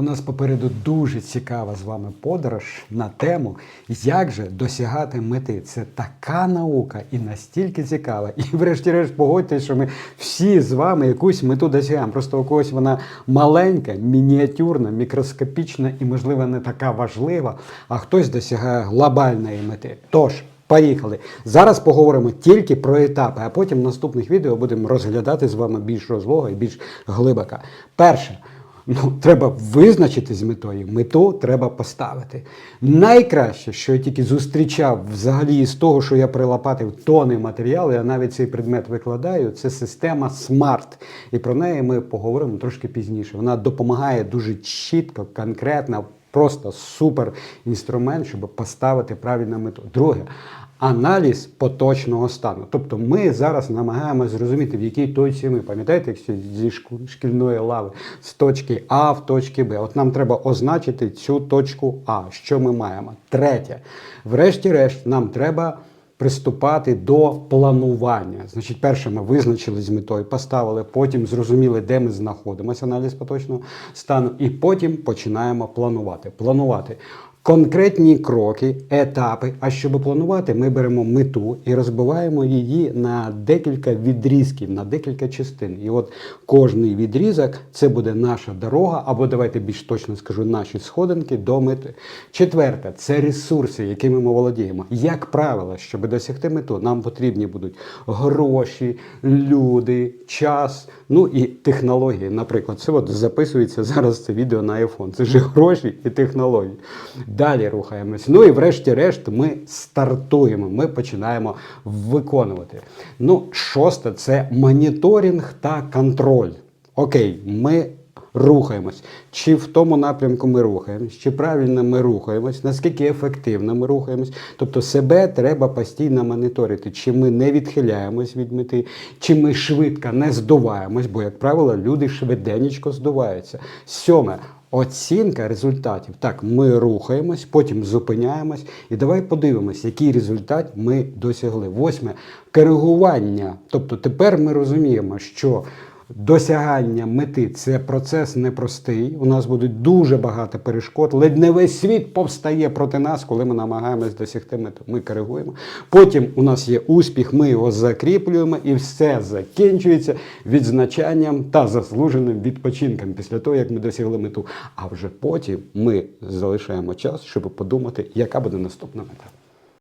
У нас попереду дуже цікава з вами подорож на тему, як же досягати мети. Це така наука і настільки цікава. І, врешті-решт, погодьтесь, що ми всі з вами якусь мету досягаємо. Просто у когось вона маленька, мініатюрна, мікроскопічна і, можливо, не така важлива, а хтось досягає глобальної мети. Тож. Поїхали. Зараз поговоримо тільки про етапи, а потім в наступних відео будемо розглядати з вами більш розлого і більш глибоко. Перше, ну, треба визначити з метою. Мету треба поставити. Найкраще, що я тільки зустрічав взагалі з того, що я прилопатив тони матеріалу, я навіть цей предмет викладаю, це система SMART. І про неї ми поговоримо трошки пізніше. Вона допомагає дуже чітко, конкретно. Просто супер інструмент, щоб поставити правильну мету. Друге, аналіз поточного стану. Тобто ми зараз намагаємося зрозуміти, в якій точці ми. Пам'ятаєте, якщо зі шкільної лави з точки А в точки Б. От нам треба означити цю точку А, що ми маємо. Третє, врешті-решт, нам треба приступати до планування. Значить, перше ми визначили з метою, поставили, потім зрозуміли, де ми знаходимося, аналіз поточного стану, і потім починаємо планувати. Планувати. Конкретні кроки, етапи. А щоб планувати, ми беремо мету і розбиваємо її на декілька відрізків, на декілька частин. І от кожний відрізок це буде наша дорога, або давайте більш точно скажу, наші сходинки до мети. Четверте це ресурси, якими ми володіємо. Як правило, щоб досягти мету, нам потрібні будуть гроші, люди, час, ну і технології. Наприклад, це от записується зараз це відео на iPhone. Це ж гроші і технології. Далі рухаємось. Ну і врешті-решт ми стартуємо. Ми починаємо виконувати. Ну, шосте це моніторинг та контроль. Окей, ми рухаємось. Чи в тому напрямку ми рухаємось, чи правильно ми рухаємось, наскільки ефективно ми рухаємось. Тобто себе треба постійно моніторити, чи ми не відхиляємось від мети, чи ми швидко не здуваємось, бо, як правило, люди швиденечко здуваються. Сьоме. Оцінка результатів. Так, ми рухаємось, потім зупиняємось. І давай подивимось, який результат ми досягли. Восьме коригування. Тобто тепер ми розуміємо, що досягання мети це процес непростий. У нас буде дуже багато перешкод. Ледь не весь світ повстає проти нас, коли ми намагаємось досягти мети. Ми коригуємо. Потім у нас є успіх, ми його закріплюємо, і все закінчується відзначанням та заслуженим відпочинком після того, як ми досягли мету. А вже потім ми залишаємо час, щоб подумати, яка буде наступна мета.